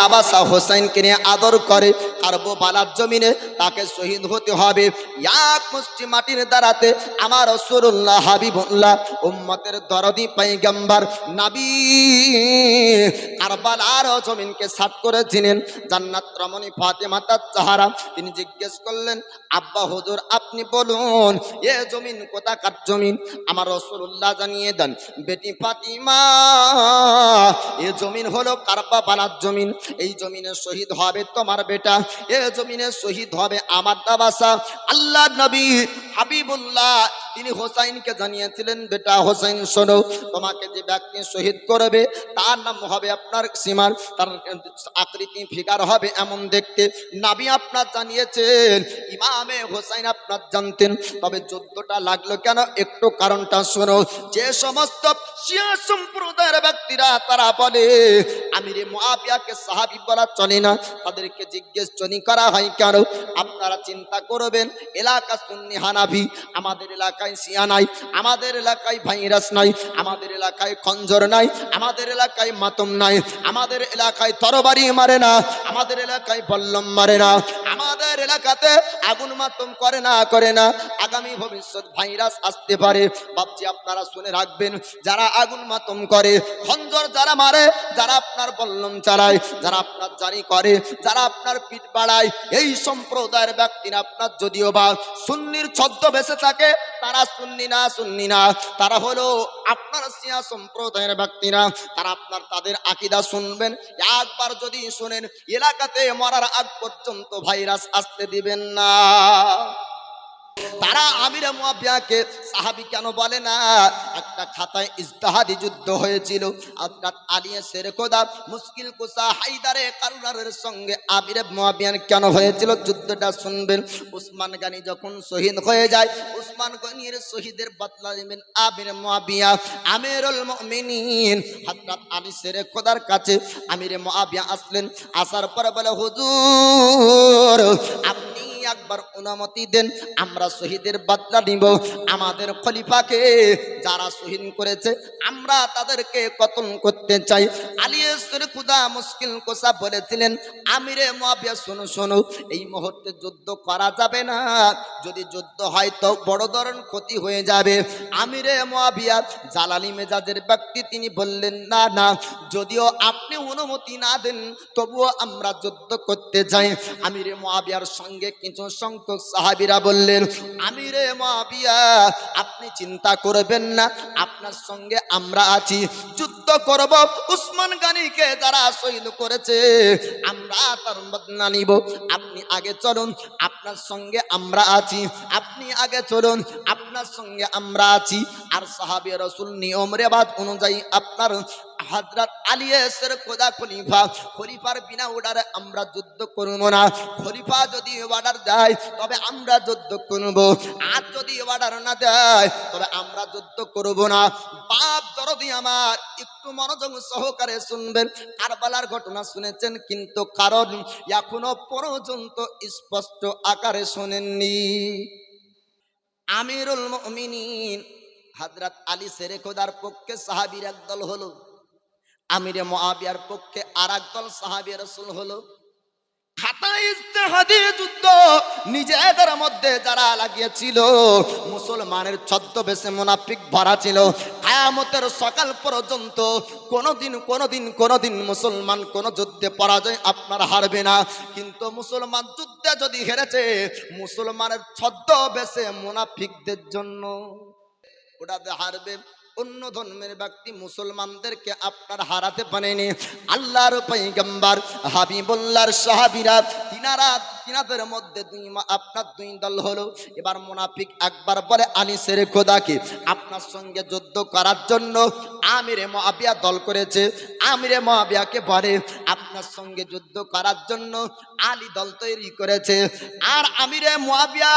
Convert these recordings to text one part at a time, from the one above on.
নাবাসা হোসেনকে নিয়ে আদর করে কারবোবালার জমিনে তাকে শহীদ হতে হবে। এক মুষ্টি মাটির দ্বারাতে আমার রসুল্লাহ হাবিবুল্লাহ উম্মতের দরদি পাইগাম্বার নাবি কারবালার জমিনকে সাত করেছিলেন জান্নাত রমণী ফাতেমা তার চাহারা, তিনি জিজ্ঞেস করলেন, আব্বা হুজুর, আপনি বলুন, এ জমিন কোথাকার জমিন? আমার রসুল্লাহ জানিয়ে দেন, বেটি ফাতিমা, এ জমিন হলো কারবা বালার জমিন। এই জমিনে শহীদ হবে তোমার বেটা, এ জমিনে শহীদ হবে আমার দাবাসা। আল্লাহ নবী হাবিবুল্লাহ তিনি হোসাইনকে জানিয়েছিলেন, বেটা হোসাইন, শোনো, তোমাকে যে ব্যক্তি শহীদ করবে, তার নাম হবে আপনার সীমার। তার আকৃতি, ফিগার হবে এমন দেখতে। নাবি আপনার জানিয়েছেন, ইমামে হোসাইন আপনার জানতেন। তবে যুদ্ধটা লাগল কেন? একটু কারণটা শোনো। যে সমস্ত শিয়া সম্প্রদায়ের ব্যক্তিরা, তারা বলে, আমিরে মুআবিয়াকে সাহাবী বলা চলে না। তাদেরকে জিজ্ঞেস চনি করা হয় কেন? আপনারা চিন্তা করবেন, এলাকা সুন্নি হানাফি, আমাদের এলাকায় শিয়া নাই, আমাদের এলাকায় ভাইরাস নাই, আমাদের এলাকায় খঞ্জর নাই, আমাদের এলাকায় মাতম নাই, আমাদের এলাকায় তরবারি মারে না, আমাদের এলাকায় বল্লম মারে না, আমাদের এলাকাতে আগুন মাতম করে না করে না। আগামী ভবিষ্যৎ ভাইরাস আসতে পারে। ভাবছি আপনারা শুনে রাখবেন, যারা আগুন মাতম করে, খঞ্জর যারা মারে, যারা আপনার বল্লম চালায়, যারা আপনার জারি করে, যারা আপনার পিঠ বাড়ায়, এই সম্প্রদায়ের ব্যক্তিরা আপনার যদিও বা সুন্নির ছদ্ম বেঁচে থাকে, তারা সুন্নি না সুন্নি না। তারা হলো আপনার সিয়া সম্প্রদায়ের ব্যক্তিরা, তারা আপনার তাদের আকিদা শুনবেন। একবার যদি শুনেন, এলাকাতে মরার আগ পর্যন্ত ভাইরাস আসতে দিবেন না। তারা আমিরে মুয়াবিয়াকে সাহাবি কেন বলে না? একটা খাতায় ইজতাহাদি যুদ্ধ হয়েছিল। হযরত আলী শের মুশকিল কুসা হায়দারে কারুনারের সঙ্গে আমিরে মুয়াবিয়ান কেন হয়েছিল? যুদ্ধটা শুনবেন। উসমান গানি যখন শহীদ হয়ে যায়, উসমান গনির শহীদের বদলা নেবেন আমিরে মুয়াবিয়া আমিরুল মুমিনিন। আলী শের খোদার কাছে আমিরে মুয়াবিয়া আসলেন। আসার পরে বলে, হুজুর, আপনি একবার অনুমতি দেন, আমরা শহীদের বদলা নিব। আমাদের খলিফাকে যারা শহীদ করেছে, আমরা তাদেরকে কতল করতে চাই? আলিয়েশ্বর খুদা মুশকিল কোসা বলেছিলেন, আমিরে মুয়াবিয়া শোনো শোনো, এই মুহূর্তে যুদ্ধ করা যাবে না। যদি যুদ্ধ হয় তো বড় ধরনের ক্ষতি হয়ে যাবে। আমিরে মুয়াবিয়া জালালি মেজাজের ব্যক্তি, তিনি বললেন, না না, যদিও আপনি অনুমতি না দেন, তবুও আমরা যুদ্ধ করতে চাই। আমিরে মুয়াবিয়ার সঙ্গে কিছু সংখ্যক সাহাবিরা বললেন আমিরে মাবিয়া আপনি চিন্তা করবেন না আপনার সঙ্গে আমরা আছি। যুদ্ধ করব, উসমান গানিকে যারা শহীদ করেছে, আমরা তার বদনা নিব। আপনি আগে চলুন, আপনার সঙ্গে আমরা আছি। আপনি আগে চলুন, আপনার সঙ্গে আমরা আছি। আর সাহাবী রসুল নিয়ম রেবাদ অনুযায়ী আপনার হজরত আলিয়েসের খোদা খলিফা, খলিফার বিনা অর্ডারে আমরা যুদ্ধ করব না। খলিফা যদি অর্ডার দেয়, তবে আমরা যুদ্ধ করব। আর যদি অর্ডার না দেয়, তবে আমরা যুদ্ধ করব না। বাপ দরদি আমার, একটু মনোযোগ সহকারে শুনবেন। কারবালার ঘটনা শুনেছেন, কিন্তু কারণ এখনও পর্যন্ত স্পষ্ট আকারে শোনেননি। আমিরুল মুমিনিন হযরত আলী সেরে খোদার পক্ষে সাহাবীর একদল হলো, আমিরে মুআবিয়ার পক্ষে আর একদল সাহাবী রাসূল হলো। খাতা ইজতিহাদি যুদ্ধ নিজেদের মধ্যে যারা লাগিয়েছিল, মুসলমানের ছদ্মবেশে মুনাফিক ভরা ছিল। কায়ামতের সকাল পর্যন্ত কোনোদিন কোনোদিন কোনোদিন মুসলমান কোন যুদ্ধে পরাজয় আপনার হারবে না। কিন্তু মুসলমান যুদ্ধে যদি হেরেছে, মুসলমানের ছদ্মবেশে মুনাফিকদের জন্য ওটাতে হারবে। অন্য ধর্মের ব্যক্তি মুসলমানদেরকে আপনার হারাতে পারেনি। আল্লাহর পৈগম্বার হাবিবুল্লাহর সাহাবিরা, তিনারা, তিনাদের মধ্যে দুই আপনার দুই দল হলো। এবার মুনাফিক একবার বলে, আনিসের খোদাকে আপনার সঙ্গে যুদ্ধ করার জন্য আমিরে মহাবিয়া দল করেছে। আমিরে মহাবিয়াকে বলে, আপনার সঙ্গে যুদ্ধ করার জন্য আলী দল তৈরি করেছে। আর আমিরে মহাবিয়া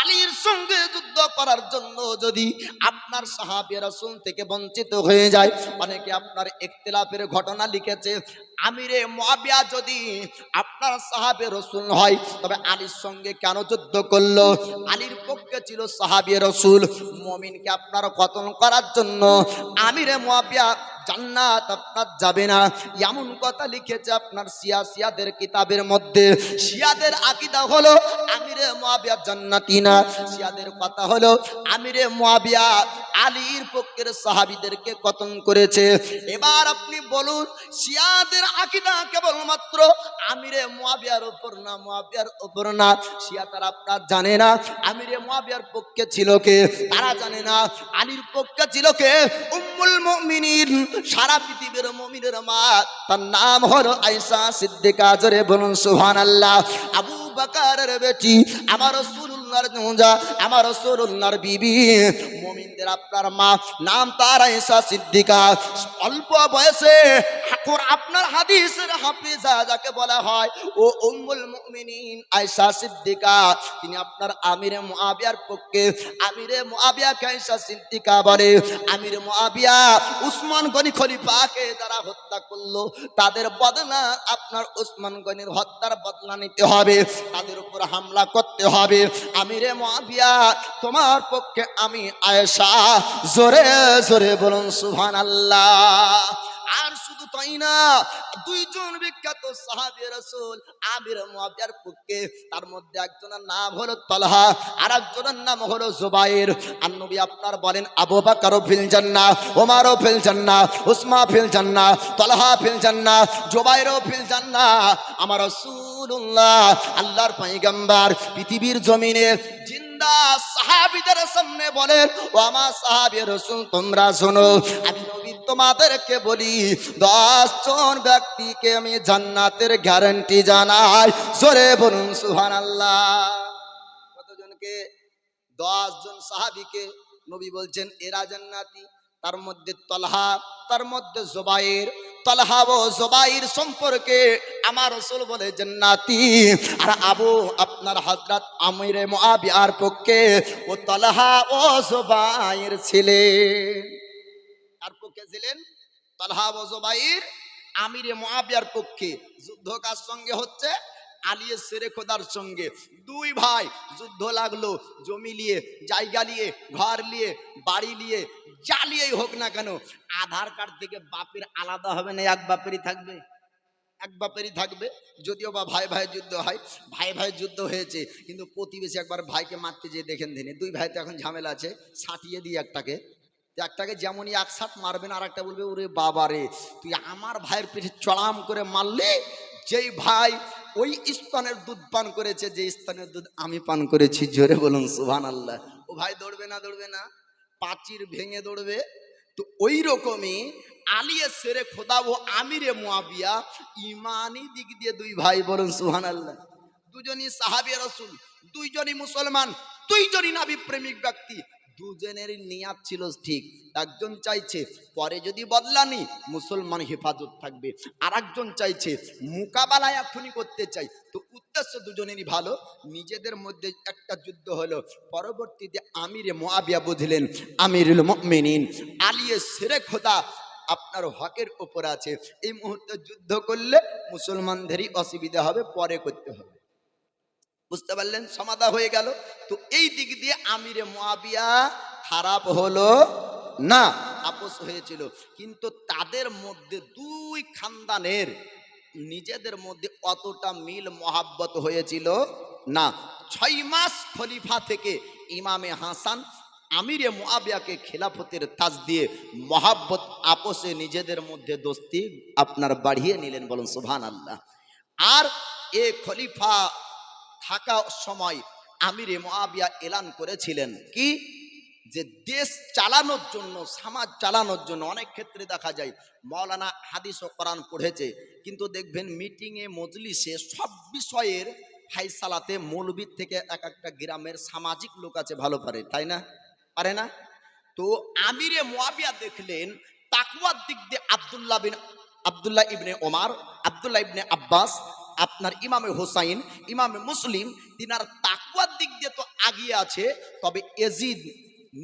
আলীর সঙ্গে যুদ্ধ করার জন্য যদি আপনার সাহাবি রসুল থেকে বঞ্চিত হয়ে যায়। অনেকে আপনার একতলাপের ঘটনা লিখেছে, আমিরে মহাবিয়া যদি আপনার সাহাবে রসুল হয়, তবে আলীর সঙ্গে কেন যুদ্ধ করল? আলীর পক্ষে ছিল সাহাবিয়ে রসুল, মমিনকে আপনার কতল করার জন্য? আমিরে মুয়াবিয়া জান্নাত আপনার যাবে না। এমন কথা লিখেছে আপনার সিয়া সিয়াদের কিতাবের মধ্যে। শিয়াদের আকিদা হলো, আমিরে মুয়াবিয়া জান্নাতি না। শিয়াদের কথা হলো, আমিরে মুয়াবিয়া আলীর পক্ষের সাহাবিদেরকে কতন করেছে। এবার আপনি বলুন, শিয়াদের আকিদা কেবলমাত্র আমিরে মুয়াবিয়ার উপর না, মুয়াবিয়ার উপর না? শিয়া তারা আপনার জানে না, আমিরে মুয়াবিয়ার পক্ষে ছিল কে? তারা জানে না, আলীর পক্ষে ছিল কে? উম্মুল মুমিনিন। সারা পৃথিবীর মমিনের মা, তার নাম হলো আইসা সিদ্দিকা। জোরে বলুন সুহান আল্লাহ আবু বাকারের বেটি, আমার রাসূলুল্লাহর নৌজা আমার বিবি আপনার মা, নাম তার সিদ্দিকা। অল্প বয়সে আপনার হাদিসের হাফিজা, যাকে বলা হয়, ও মুমিনিন সিদ্দিকা। তিনি আপনার আমিরে মুআবিয়ার পক্ষে, আমিরে মুআবিয়াকে সিদ্দিকা বলে। মুআবিয়া উসমান গনি খলিফাকে যারা হত্যা করল, তাদের বদলা আপনার উসমান গনির হত্যার বদলা নিতে হবে। তাদের উপর হামলা করতে হবে। আমিরে মুআবিয়া, তোমার পক্ষে আমি আয়েশা। জোরে জোরে বলুন সুবহানাল্লাহ। আর শুধু তাই না, দুইজন বিখ্যাত সাহাবী রাসূল আমির মুআবিয়ার পক্ষে, তার মধ্যে একজনের নাম হলো তলহা আর একজনের নাম হলো জুবাইর। আর নবী আপনার বলেন, আবু বকর ফিল জান্নাহ ওমরও ফিল জান্নাহ উসমা ফিল জান্নাহ, তলহা ফিল জান্নাহ, জুবাইরও ফিল জান্নাহ। আমার রাসূলুল্লাহ, আল্লাহর পয়গম্বর পৃথিবীর জমিনে জিন্দা সাহাবীদের সামনে বলেন, ও আমার সাহাবী রাসূল, তোমরা শোনো, আমি তোমাদেরকে বলি, দশ জন ব্যক্তিকে আমি জান্নাতের গ্যারান্টি জানাই। জোরে বলুন, সুবহানাল্লাহ। কতজনকে? দশ জন সাহাবীকে নবী বলছেন, এরা জান্নাতি। তার মধ্যে তলহা, তার মধ্যে জোবাইর তলহা ও জোবাইর সম্পর্কে আমার রসুল বলে, জান্নাতি। আর আবু, আপনার হজরত আমিরে মুআবিয়ার পক্ষে ও তলহা ও জোবাইর ছিলেন তার পক্ষে ছিলেন? তলহা ও জোবাইর আমিরে মুআবিয়ার পক্ষে। যুদ্ধ কার সঙ্গে হচ্ছে আলিয়ে সেরে খোদার সঙ্গে দুই ভাই যুদ্ধ লাগল, জমি নিয়ে, জায়গা নিয়ে, ঘর নিয়ে, বাড়ি নিয়ে জ্বালিয়েই হোক না কেন, আধার কার্ড থেকে বাপের আলাদা হবে না, এক বাপেরই থাকবে? এক বাপেরই থাকবে, যদিও বা ভাই ভাই যুদ্ধ হয়, ভাই ভাই যুদ্ধ হয়েছে, কিন্তু প্রতিবেশী একবার ভাইকে মারতে যেয়ে দেখেন দিনে দুই ভাই তো এখন ঝামেলা আছে, ছাটিয়ে দিই একটাকে। একটাকে যেমনই এক সাথ মারবেন আর একটা বলবে, ওরে বাবা রে তুই আমার ভাইয়ের পিঠে চড়াম করে মারলে? যেই ভাই ওই স্তনের দুধ পান করেছে, যে স্তনের দুধ আমি পান করেছি, জোরে বলুন সুভান আল্লাহ ও ভাই দৌড়বে না দৌড়বে না? পাচির ভেঙে দৌড়বে। তো ওই রকমই আলিয়ে সেরে খোদা ও আমিরে মুয়াবিয়া ইমানি দিক দিয়ে দুই ভাই বলুন সুহান আল্লাহ দুজনই সাহাবিয়া রসুল, দুইজনই মুসলমান, দুইজনই নাবি প্রেমিক ব্যক্তি। দুজনেরই নিয়াত ছিল ঠিক। একজন চাইছে, পরে যদি বদলানি, মুসলমান হেফাজত থাকবে। আর একজন চাইছে, মোকাবেলায় এখনই করতে চাই। তো উদ্দেশ্য দুজনেরই ভালো। নিজেদের মধ্যে একটা যুদ্ধ হলো। পরবর্তীতে আমিরে মোয়াবিয়া বুঝলেন, আমিরুল মেনিন আলিয়ে সেরে খোদা আপনার হকের ওপর আছে। এই মুহূর্তে যুদ্ধ করলে মুসলমানদেরই অসুবিধা হবে, পরে করতে হবে। বুঝতে পারলেন? সমাধা হয়ে গেল। তো এই দিক দিয়ে আমিরে মুয়াবিয়া খারাপ হলো না, আপোষ হয়েছিল। কিন্তু তাদের মধ্যে দুই খানদানের, নিজেদের মধ্যে অতটা মিল মহাব্বত হয়েছিল না। ছয় মাস খলিফা থেকে ইমামে হাসান আমিরে মুআবিয়াকে খেলাফতের তাজ দিয়ে মহাব্বত আপোষে নিজেদের মধ্যে দোস্তি আপনার বাড়িয়ে নিলেন বলুন সুবহান আল্লাহ আর এ খলিফা থাকা সময় আমিরে মুআবিয়া এলান করেছিলেন। কি? যে দেশ চালানোর জন্য, সমাজ চালানোর জন্য অনেক ক্ষেত্রে দেখা যায়, মৌলানা হাদিস ও কোরআন পড়েছে। কিন্তু দেখবেন মিটিংয়ে মজলিসে সব বিষয়ের ফাইসালাতে মৌলবীর থেকে এক একটা গ্রামের সামাজিক লোক আছে, ভালো পারে, তাই না? পারে না? তো আমিরে মুআবিয়া দেখলেন তাকুয়ার দিক দিয়ে আব্দুল্লাহ বিন আব্দুল্লাহ ইবনে ওমার, আব্দুল্লাহ ইবনে আব্বাস আপনার ইমামে হোসাইন, ইমামে মুসলিম, তিনার তাকওয়ার দিক দিয়ে তো আগিয়ে আছে, তবে এজিদ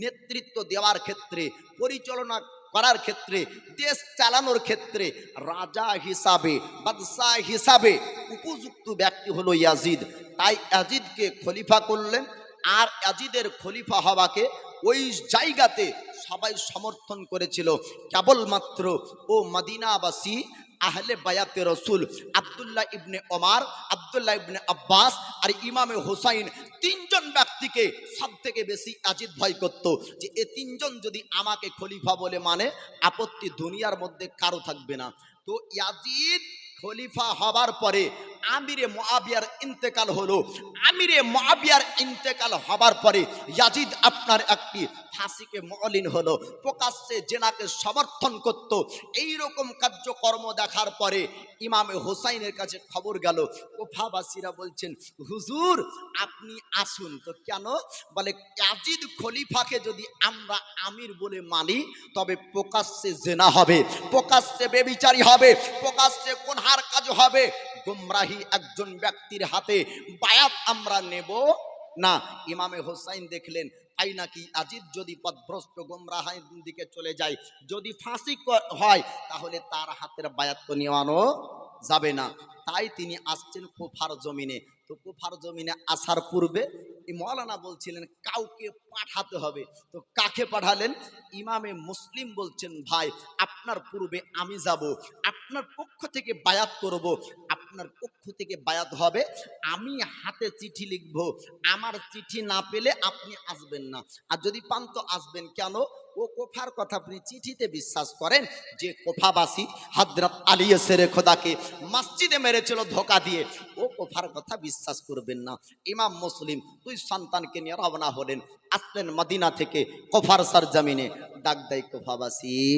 নেতৃত্ব দেওয়ার ক্ষেত্রে, পরিচালনা করার ক্ষেত্রে, দেশ চালানোর ক্ষেত্রে রাজা হিসাবে, বাদশাহ হিসাবে উপযুক্ত ব্যক্তি হলো ইয়াজিদ। তাই ইয়াজিদকে খলিফা করলেন, আর ইয়াজিদের খলিফা হওয়াকে ওই জায়গাতে সবাই সমর্থন করেছিল। কেবলমাত্র ও মদিনাবাসী আহলে বায়াতে রসুল আবদুল্লাহ ইবনে ওমার, আবদুল্লাহ ইবনে আব্বাস আর ইমামে হুসাইন তিনজন ব্যক্তিকে সব থেকে বেশি আজিদ ভয় করত যে এ তিনজন যদি আমাকে খলিফা বলে মানে আপত্তি দুনিয়ার মধ্যে কারও থাকবে না। তো ইয়াজিদ খলিফা হবার পরে আমিরে মুআবিয়ার ইন্তেকাল হলো। আমিরে মুআবিয়ার ইন্তেকাল হবার পরে ইয়াজিদ আপনার একটি ফাঁসিকে মলিন হলো। প্রকাশ্যে জেনাকে সমর্থন করত। এই রকম কার্যকর্ম দেখার পরে ইমামে হোসাইনের কাছে খবর গেল। কোফাবাসীরা বলছেন, হুজুর, আপনি আসুন। তো কেন? বলে, ইয়াজিদ খলিফাকে যদি আমরা আমির বলে মানি, তবে প্রকাশ্যে জেনা হবে, প্রকাশ্যে বেবিচারী হবে, প্রকাশ্যে কাজ হবে। গুমরাহি একজন ব্যক্তির হাতে বায়াত আমরা নেব। না, ইমামে হোসাইন দেখলেন, তাই নাকি আজিদ যদি পদভ্রষ্ট গোমরাহের দিকে চলে যায়, যদি ফাঁসি হয়, তাহলে তার হাতের বায়াত নেওয়ানো যাবে না। তাই তিনি আসছেন কুফার জমিনে। তো কুফার জমিনে আসার পূর্বে মৌলানা বলছিলেন, কাউকে পাঠাতে হবে। তো কাকে পাঠালেন? ইমামে মুসলিম বলছেন, ভাই, আপনার পূর্বে আমি যাব। আপনার পক্ষ থেকে বায়াত করব। আপনার পক্ষ থেকে বায়াত হবে। আমি হাতে চিঠি লিখব। আমার চিঠি না পেলে আপনি আসবেন না। আর যদি পান তো আসবেন কেন? ও কোফার কথা আপনি চিঠিতে বিশ্বাস করেন? যে কোফাবাসী হজরত আলিয়ে সেরে খোদাকে মসজিদে মেরেছিল ধোকা দিয়ে, ও কোফার কথা বিশ্বাস করবেন না। ইমাম মুসলিম দুই সন্তানকে নিয়ে রওনা হলেন। আসলেন মদিনা থেকে কোফার সার জামিনে ডাক দেয় কোফাবাসী।